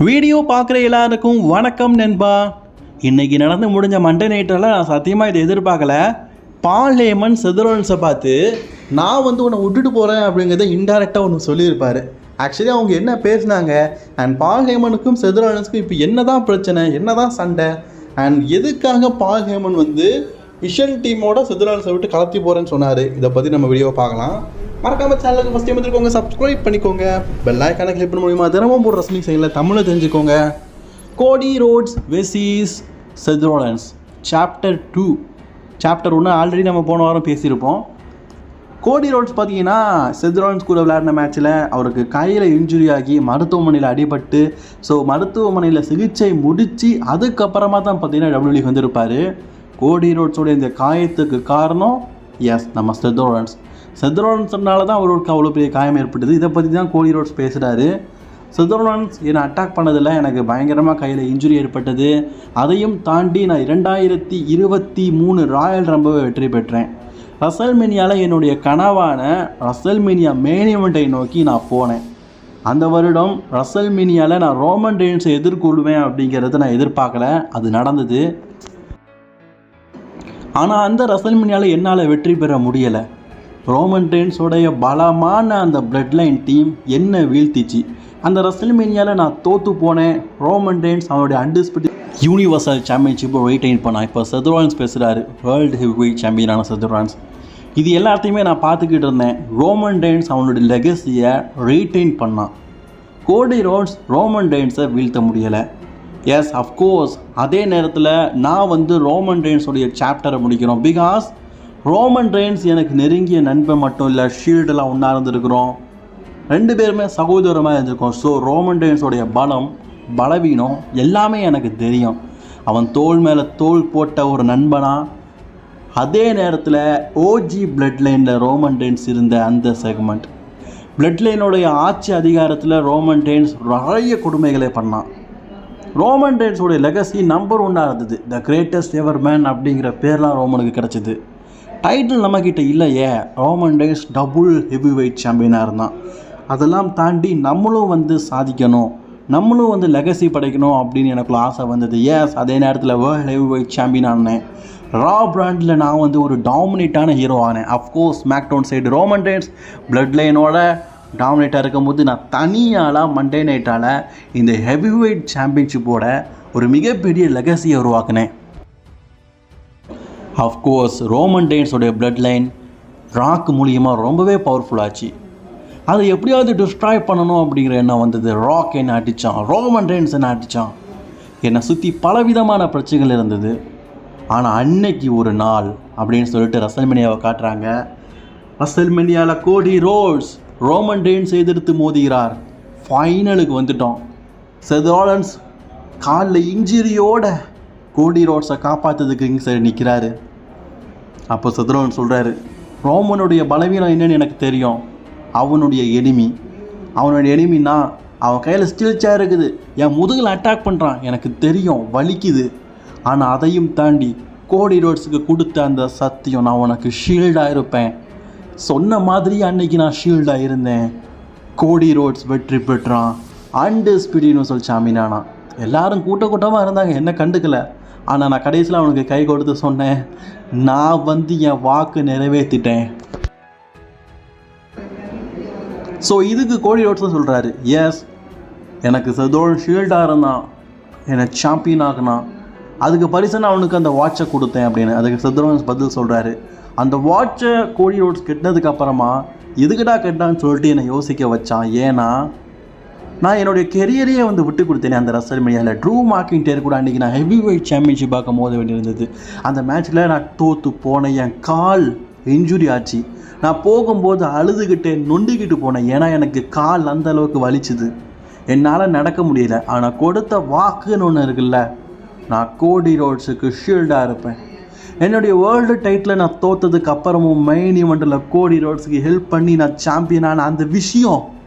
Video பார்க்குற எல்லாருக்கும் வணக்கம் நண்பா. இன்றைக்கி நடந்து முடிஞ்ச மண்டே நைட்டெல்லாம் நான் சத்தியமாக இதை எதிர்பார்க்கல. பால் ஹேமன் செதுரோன்ஸை பார்த்து நான் வந்து உன்னை விட்டுட்டு போகிறேன் அப்படிங்கிறத இன்டெரக்டாக ஒன்று சொல்லியிருப்பார். ஆக்சுவலி அவங்க என்ன பேசினாங்க? அண்ட் பால் ஹேமனுக்கும் செதுரோன்ஸுக்கும் இப்போ என்ன தான் பிரச்சனை? என்ன தான் சண்டை? அண்ட் எதுக்காக பால் ஹேமன் வந்து மிஷன் டீமோட செதுரோன்ஸை விட்டு கலத்தி போகிறேன்னு சொன்னார்? இதை பற்றி நம்ம வீடியோவை பார்க்கலாம். மறக்காம சேனலுக்கு ஃபஸ்ட் டைம் வந்துருக்கோங்க சப்ஸ்கிரைப் பண்ணிக்கோங்க. பெல் ஐக்கான கிளிக் பண்ண முடியுமா தினமும் போடுற ரசனிங் செயலில் தமிழை தெரிஞ்சுக்கோங்க. Cody Rhodes versus Seth Rollins chapter two chapter ஒன்று ஆல்ரெடி நம்ம போன வாரம் பேசியிருப்போம். கோடி ரோட்ஸ் பார்த்தீங்கன்னா செத்ரோலன்ஸ் கூட விளையாடின மேட்ச்சில் அவருக்கு கையில் இன்ஜுரி ஆகி மருத்துவமனையில் அடிபட்டு ஸோ மருத்துவமனையில் சிகிச்சை முடித்து அதுக்கப்புறமா தான் பார்த்தீங்கன்னா டபிள்யூலி வந்திருப்பார். கோடி ரோட்ஸோட இந்த காயத்துக்கு காரணம் எஸ் நம்ம செத்ரோலன்ஸ் செத்ரோலன்ஸ்னால தான் அவருக்கு அவ்வளோ பெரிய காயம் ஏற்பட்டது. இதை பற்றி தான் கோலி ரோட்ஸ் பேசுகிறாரு செத்ரோலன்ஸ் என்னை அட்டாக் பண்ணதில் எனக்கு பயங்கரமாக கையில் இன்ஜுரி ஏற்பட்டது. அதையும் தாண்டி நான் இரண்டாயிரத்தி இருபத்தி மூணு ராயல் ரம்பவை வெற்றி பெற்றேன். ரசல்மேனியாவில் என்னுடைய கனவான ரசல்மேனியா மேனியமெண்ட்டை நோக்கி நான் போனேன். அந்த வருடம் ரசல்மேனியாவில் நான் ரோமன் ரெயின்ஸை எதிர்கொள்வேன் அப்படிங்கிறத நான் எதிர்பார்க்கல. அது நடந்தது. ஆனால் அந்த ரசல்மேனியாவில் என்னால் வெற்றி பெற முடியலை. ரோமன் ரெயின்ஸோடைய பலமான அந்த பிளட் லைன் டீம் என்ன வீழ்த்திச்சு? அந்த ரசல்மேனியாவில் நான் தோற்று போனேன். ரோமன் ரெயின்ஸ் அவனுடைய அண்டிஸ்பியூட் யூனிவர்சல் சாம்பியன்ஷிப்பை வெயிட்டைன் பண்ணான் இப்போ செதுரான்ஸ் பேசுகிறாரு வேர்ல்டு ஹெவி சாம்பியனான செதுரான்ஸ் இது எல்லாத்தையுமே நான் பார்த்துக்கிட்டு இருந்தேன். ரோமன் ரெயின்ஸ் அவனுடைய லெகசியை ரீட்டைன் பண்ணான் கோடி ரோட்ஸ் ரோமன் ரெயின்ஸை வீழ்த்த முடியலை. எஸ் அஃப்கோர்ஸ் அதே நேரத்தில் நான் வந்து ரோமன் ரெயின்ஸோடைய சாப்டரை முடிக்கிறோம். பிகாஸ் ரோமன் ரெயின்ஸ் எனக்கு நெருங்கிய நண்பன் மட்டும் இல்லை ஷீல்டெல்லாம் ஒன்றா இருந்திருக்கிறோம். ரெண்டு பேருமே சகோதரமாக இருந்திருக்கோம். ஸோ ரோமன் ரெயின்ஸோடைய பலம் பலவீனம் எல்லாமே எனக்கு தெரியும். அவன் தோல் மேலே தோல் போட்ட ஒரு நண்பனா? அதே நேரத்தில் ஓஜி பிளட் லைனில் ரோமன் ரெயின்ஸ் இருந்த அந்த செக்மெண்ட் பிளட் லைனுடைய ஆட்சி அதிகாரத்தில் ரோமன் டெயின்ஸ் நிறைய கொடுமைகளை பண்ணான். ரோமன் ரெயின்ஸோடைய லெகசி நம்பர் ஒன்னாக இருந்தது. த கிரேட்டஸ்ட் எவர் மேன் அப்படிங்கிற பேர்லாம் ரோமனுக்கு கிடச்சிது. டைட்டில் நம்மக்கிட்ட இல்லையே. ரோமன் டேஸ் டபுள் ஹெவி வெயிட் சாம்பியனாக இருந்தான். அதெல்லாம் தாண்டி நம்மளும் வந்து சாதிக்கணும். நம்மளும் வந்து லெகசி படைக்கணும் அப்படின்னு எனக்குள்ள ஆசை வந்தது. எஸ் அதே நேரத்தில் வேர்ல்டு ஹெவி வெயிட் சாம்பியன் ஆனேன். ரா பிராண்டில் நான் வந்து ஒரு டாமினேட்டான ஹீரோ ஆனேன். Of course SmackDown side Roman Reigns blood லைனோட டாமினேட்டாக இருக்கும்போது நான் தனியாலாம் மண்டே நைட்டால் இந்த ஹெவி வெயிட் சாம்பியன்ஷிப்போட ஒரு மிகப்பெரிய லெகசியை உருவாக்கினேன். அஃப்கோர்ஸ் ரோமன் டெயின்ஸோடைய பிளட் லைன் ராக் மூலியமாக ரொம்பவே பவர்ஃபுல்லாச்சு அதை எப்படியாவது டிஸ்ட்ராய் பண்ணணும் அப்படிங்கிற எண்ணம் வந்தது. ராக் என்ன அடித்தான் ரோமன் ரெயின்ஸ் என்ன அடித்தான் என்னை சுற்றி பலவிதமான பிரச்சனைகள் இருந்தது. ஆனால் அன்னைக்கு ஒரு நாள் அப்படின்னு சொல்லிட்டு ரசல்மெனியாவை காட்டுறாங்க. ரசல்மெனியாவில் கோடி ரோட்ஸ் ரோமன் ரெயின்ஸ் எதிர்த்து மோதுகிறார். ஃபைனலுக்கு வந்துட்டோம். செதாலன்ஸ் காலில் இன்ஜுரியோட கோடி ரோட்ஸை காப்பாற்றுறதுக்கு இங்கே சரி நிற்கிறாரு அப்போ சதுரவன் சொல்கிறாரு ரோமனுடைய பலவீனம் என்னன்னு எனக்கு தெரியும். அவனுடைய எனிமி அவனுடைய எனிமின்னா அவன் கையில் ஸ்டீல் சேர் இருக்குது. என் முதுகில் அட்டாக் பண்ணுறான் எனக்கு தெரியும் வலிக்குது. ஆனால் அதையும் தாண்டி கோடி ரோட்ஸுக்கு கொடுத்த அந்த சத்தியம் நான் உனக்கு ஷீல்டாக இருப்பேன். சொன்ன மாதிரி அன்னைக்கு நான் ஷீல்டாக இருந்தேன். கோடி ரோட்ஸ் வெற்றி பெற்றான். அண்டு ஸ்பீடின்னு சொல்லி சாமினானா எல்லாரும் கூட்ட கூட்டமாக இருந்தாங்க. என்ன கண்டுக்கலை. ஆனால் நான் கடைசியில் அவனுக்கு கை கொடுத்து சொன்னேன் நான் வந்து என் வாக்கு நிறைவேற்றிட்டேன் ஸோ இதுக்கு கோடி ரோட்ஸும் சொல்கிறாரு எஸ் எனக்கு சதோல் ஷீல்டாக இருந்தான் என்னை சாம்பியன் ஆகினான் அதுக்கு பரிசு நான் அவனுக்கு அந்த வாட்சை கொடுத்தேன் அப்படின்னு அதுக்கு சத்ரோன்ஸ் பதில் சொல்கிறாரு அந்த வாட்சை கோடி ரோட்ஸ் கெட்டினதுக்கு அப்புறமா எதுக்குடா கெட்டான்னு சொல்லிட்டு என்னை யோசிக்க வச்சான். ஏன்னா நான் என்னுடைய கெரியரையே வந்து விட்டு கொடுத்தேனே அந்த ரசல் மீடியாவில் ட்ரூ மார்க்கிங் டேர் கூட அன்றைக்கி நான் ஹெவி வெயிட் சாம்பியன்ஷிப் பார்க்க மோத வேண்டியிருந்தது. அந்த மேட்ச்சில் நான் தோற்று போனேன் என் கால் இன்ஜுரி ஆச்சு. நான் போகும்போது அழுதுகிட்டே நொண்டிக்கிட்டு போனேன். ஏன்னா எனக்கு கால் அந்த அளவுக்கு வலிச்சுது. என்னால் நடக்க முடியல. ஆனால் கொடுத்த வாக்குன்னு ஒன்று இருக்குல்ல நான் கோடி ரோட்ஸுக்கு ஷீல்டாக இருப்பேன். என்னுடைய வேர்ல்டு டைட்டில் நான் தோத்ததுக்கு அப்புறமும் மெயின் ஈவெண்ட்டில் கோடி ரோட்ஸுக்கு ஹெல்ப் பண்ணி நான் சாம்பியனான அந்த விஷயம்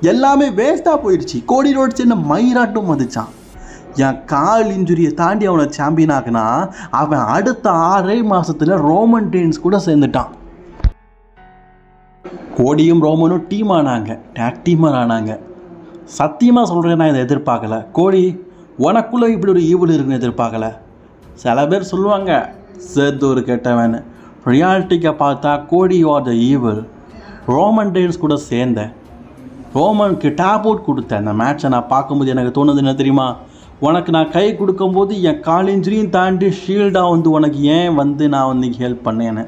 எல்லாமே வேஸ்ட்டாக போயிடுச்சு. கோடி ரோட்ஸ் என்ன மயிராட்டும் மதிச்சான் என் கால் இன்ஜுரியை தாண்டி அவனை சாம்பியன் ஆகுனா அவன் அடுத்த ஆறே மாதத்தில் ரோமன் டெயின்ஸ் கூட சேர்ந்துட்டான். கோடியும் ரோமனும் டீம் ஆனாங்க. டேக் டீமர் ஆனாங்க. சத்தியமாக சொல்கிறேன் நான் இதை எதிர்பார்க்கல. கோடி உனக்குள்ளே இப்படி ஒரு ஈவில் இருக்குன்னு எதிர்பார்க்கல. சில பேர் சொல்லுவாங்க சேர்த்து ஒரு கெட்டவன். ரியாலிட்டிக்கை பார்த்தா Cody or the evil Roman Reigns கூட சேர்ந்தேன். ரோமனுக்கு டேப் அவுட் கொடுத்தேன் அந்த மேட்ச்சை நான் பார்க்கும்போது எனக்கு தோணுது என்ன தெரியுமா? உனக்கு நான் கை கொடுக்கும்போது என் காலிஞ்சிரியும் தாண்டி ஷீல்டாக வந்து உனக்கு ஏன் வந்து நான் வந்து ஹெல்ப் பண்ணேன்னு.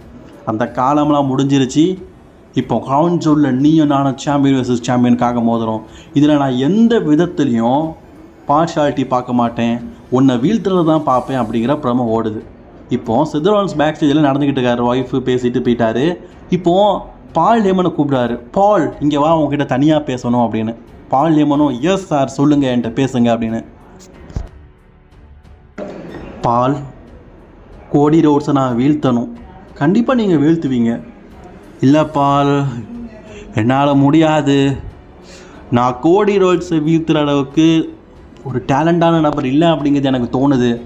அந்த காலம்லாம் முடிஞ்சிருச்சு. இப்போ கிரவுண்ட் நீயும் நானும் சாம்பியன் வர்சஸ் சாம்பியனுக்காக மோதுறோம். இதில் நான் எந்த விதத்துலேயும் பார்ஷாலிட்டி பார்க்க மாட்டேன். உன்னை வீழ்த்துறது தான் பார்ப்பேன் அப்படிங்கிற பிரம ஓடுது. இப்போது சிதரான்ஸ் பேக் ஸ்டேஜில் நடந்துக்கிட்டு இருக்காரு ஒய்ஃபு பேசிட்டு போயிட்டாரு. இப்போது பால் லேமனை கூப்பிடுறாரு. பால் இங்கே வா உங்ககிட்ட தனியாக பேசணும் அப்படின்னு. பால் லேமனும் எஸ் சார் சொல்லுங்கள் என்கிட்ட பேசுங்க அப்படின்னு. பால் கோடி ரோட்ஸை நான் வீழ்த்தணும். கண்டிப்பாக நீங்கள் வீழ்த்துவீங்க. இல்லை பால் என்னால் முடியாது. நான் கோடி ரோட்ஸை வீழ்த்துற அளவுக்கு ஒரு டேலண்டான நபர் இல்லை அப்படிங்கிறது எனக்கு தோணுது.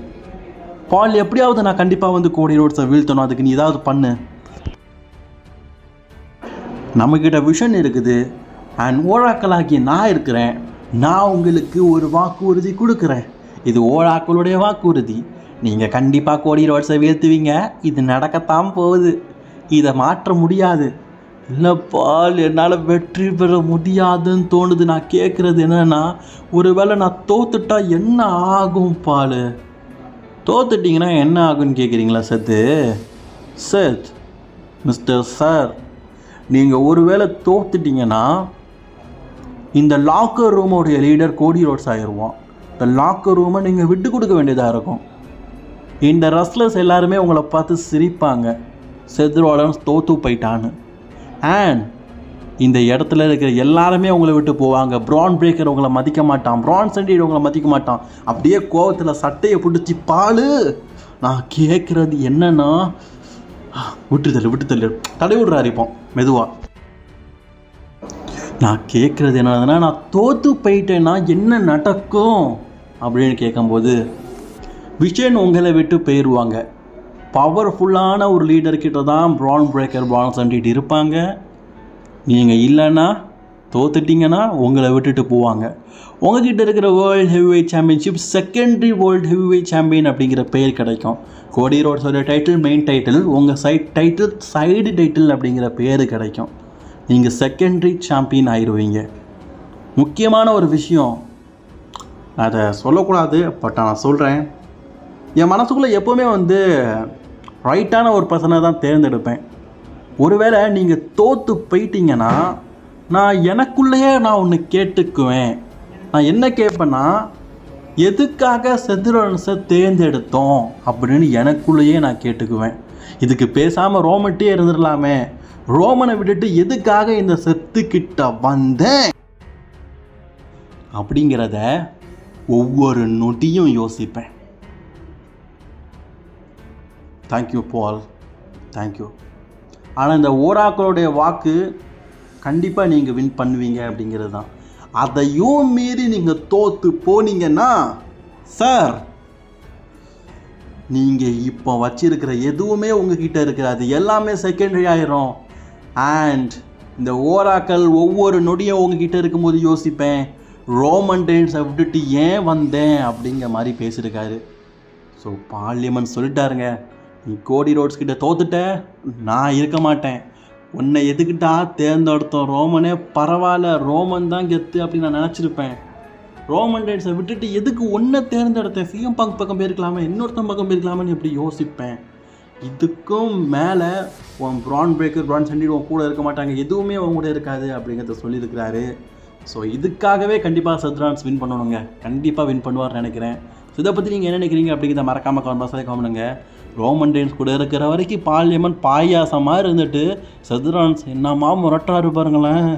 பால் எப்படியாவது நான் கண்டிப்பாக வந்து கோடி ரோட்ஸை வீழ்த்தணும். அதுக்கு நீ ஏதாவது பண்ணு. நம்மக்கிட்ட விஷன் இருக்குது. அண்ட் ஓழாக்களாகிய நான் இருக்கிறேன். நான் உங்களுக்கு ஒரு வாக்குறுதி கொடுக்குறேன். இது ஓழாக்களுடைய வாக்குறுதி. நீங்கள் கண்டிப்பாக கோடி ரோட்ஸை வீழ்த்துவீங்க. இது நடக்கத்தான் போகுது. இதை மாற்ற முடியாது. இல்லை பால் என்னால் வெற்றி பெற முடியாதுன்னு தோணுது. நான் கேட்குறது என்னென்னா ஒருவேளை நான் தோத்துட்டா என்ன ஆகும் பால்? தோத்துட்டிங்கன்னா என்ன ஆகும்னு கேட்குறீங்களா சத்து? சத் மிஸ்டர் சார் நீங்கள் ஒருவேளை தோத்துட்டீங்கன்னா இந்த லாக்கர் ரூமோடைய லீடர் கோடி ரோட்ஸ் ஆயிடுவான் இந்த லாக்கர் ரூமை நீங்கள் விட்டு கொடுக்க வேண்டியதாக இருக்கும். இந்த ரஸ்லர்ஸ் எல்லாருமே உங்களை பார்த்து சிரிப்பாங்க. செத்ரோலன்ஸ் தோத்து போயிட்டான்னு. அண்ட் இந்த இடத்துல இருக்கிற எல்லாருமே உங்களை விட்டு போவாங்க. ப்ரான் பிரேக்கர் உங்களை மதிக்க மாட்டான். ப்ரான் சண்டீடு உங்களை மதிக்க மாட்டான். அப்படியே கோவத்தில் சட்டையை பிடிச்சி பாலு. நான் கேட்குறது என்னன்னா விட்டு தள்ளு விட்டு தள்ளு தடை விடுறாரு இப்போ மெதுவாக நான் கேட்குறது என்னதுன்னா நான் தோற்று போயிட்டேன்னா என்ன நடக்கும்? அப்படின்னு கேட்கும்போது விஷன் உங்களை விட்டு போயிடுவாங்க பவர்ஃபுல்லான ஒரு லீடர்கிட்ட தான் ப்ரான் பிரேக்கர் ப்ரான் சண்டிட்டு இருப்பாங்க. நீங்கள் இல்லைன்னா தோத்துட்டிங்கன்னா உங்களை விட்டுட்டு போவாங்க. உங்ககிட்ட இருக்கிற world heavyweight championship secondary world heavyweight champion அப்படிங்கிற பெயர் கிடைக்கும். கோடி ரோட்ஸோட டைட்டில் மெயின் டைட்டில் உங்கள் சைட் டைட்டில் சைடு டைட்டில் அப்படிங்கிற பேர் கிடைக்கும். நீங்கள் செகண்டரி சாம்பியன் ஆயிடுவீங்க முக்கியமான ஒரு விஷயம் அதை சொல்லக்கூடாது பட் நான் சொல்கிறேன் என் மனசுக்குள்ளே எப்போவுமே வந்து ரைட்டான ஒரு பர்சனை தான் தேர்ந்தெடுப்பேன். ஒருவேளை நீங்கள் தோற்று போயிட்டீங்கன்னா நான் எனக்குள்ளேயே நான் ஒன்று கேட்டுக்குவேன். நான் என்ன கேட்பேன்னா எதுக்காக செதுரன்ஸை தேர்ந்தெடுத்தோம்? அப்படின்னு எனக்குள்ளேயே நான் கேட்டுக்குவேன். இதுக்கு பேசாமல் ரோமன்ட்டே இருந்துடலாமே. ரோமனை விட்டுட்டு எதுக்காக இந்த செத்துக்கிட்ட வந்தேன்? அப்படிங்கிறத ஒவ்வொரு நொடியும் யோசிப்பேன். தேங்க்யூ பால் தேங்க்யூ ஆனால் இந்த ஓராக்களுடைய வாக்கு கண்டிப்பாக நீங்கள் வின் பண்ணுவீங்க அப்படிங்கிறது தான். அதையும் மீறி நீங்கள் தோற்று போனீங்கன்னா சார் நீங்கள் இப்போ வச்சிருக்கிற எதுவுமே உங்ககிட்ட இருக்கிறது எல்லாமே செகண்டரி ஆயிரும். அண்ட் இந்த ஓராக்கள் ஒவ்வொரு நொடியும் உங்ககிட்ட இருக்கும்போது யோசிப்பேன் ரோமன் டைம்ஸை விட்டுட்டு ஏன் வந்தேன் அப்படிங்கிற மாதிரி பேசியிருக்காரு. ஸோ பார்லிமெண்ட் சொல்லிட்டாருங்க. நீ கோடி ரோட்ஸ் கிட்ட தோத்துட்ட நான் இருக்க மாட்டேன். உன்னை எதுக்கிட்டா தேர்ந்தெடுத்தோம்? ரோமனே பரவாயில்ல ரோமன் தான் கெத்து அப்படின்னு நான் நினச்சிருப்பேன். ரோமன் ரைட்ஸை விட்டுட்டு எதுக்கு ஒன்றை தேர்ந்தெடுத்தேன்? சிஎம் பங்க் பக்கம் போயிருக்கலாமே இன்னொருத்தன் பக்கம் போயிருக்கலாமான்னு எப்படி யோசிப்பேன்? இதுக்கும் மேலே உன் ப்ரான் பிரேக்கர் ப்ரான் சண்டி உன் கூட இருக்க மாட்டாங்க எதுவுமே உன் கூட இருக்காது அப்படிங்கிறத சொல்லியிருக்கிறாரு. ஸோ இதுக்காகவே கண்டிப்பாக சத்ரான்ஸ் வின் பண்ணணுங்க. கண்டிப்பாக வின் பண்ணுவார்னு நினைக்கிறேன். ஸோ இதை பற்றி நீங்கள் என்ன நினைக்கிறீங்க அப்படிங்கிறத மறக்காமல் கான்பாஸாக காமனுங்க ரோமன் டெயின்ஸ் கூட இருக்கிற வரைக்கும் பார்லியமெண்ட் பாயாசமாக இருந்துட்டு சதுரான்ஸ் என்னமா முரட்டாரு பாருங்களேன்.